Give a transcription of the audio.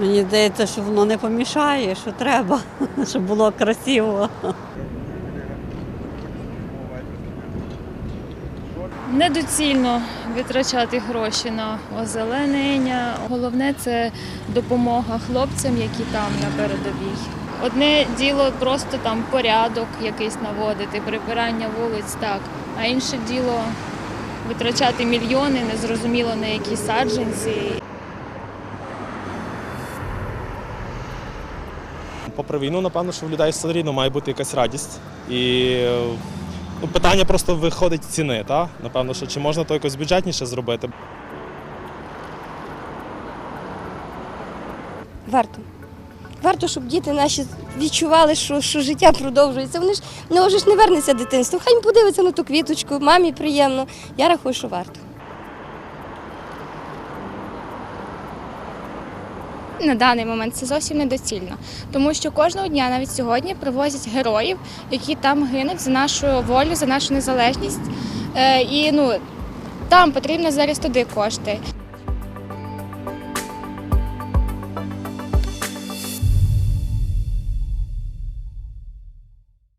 Мені здається, що воно не помішає, що треба, щоб було красиво. Недоцільно витрачати гроші на озеленення. Головне це допомога хлопцям, які там на передовій. Одне діло просто там порядок якийсь наводити, прибирання вулиць, так. А інше діло витрачати мільйони, незрозуміло на які саджанці. Попри війну, напевно, що в людей все рівно має бути якась радість. І ну, питання просто виходить ціни. Та? Напевно, що чи можна то якось бюджетніше зробити. Варто. Варто, щоб діти наші відчували, що, що життя продовжується. Вони ж не вже ж не вернеться дитинство. Хай подивиться на ту квіточку, мамі приємно. Я рахую, що варто. На даний момент це зовсім недоцільно, тому що кожного дня, навіть сьогодні, привозять героїв, які там гинуть за нашу волю, за нашу незалежність. Е, і ну там потрібно зараз туди кошти.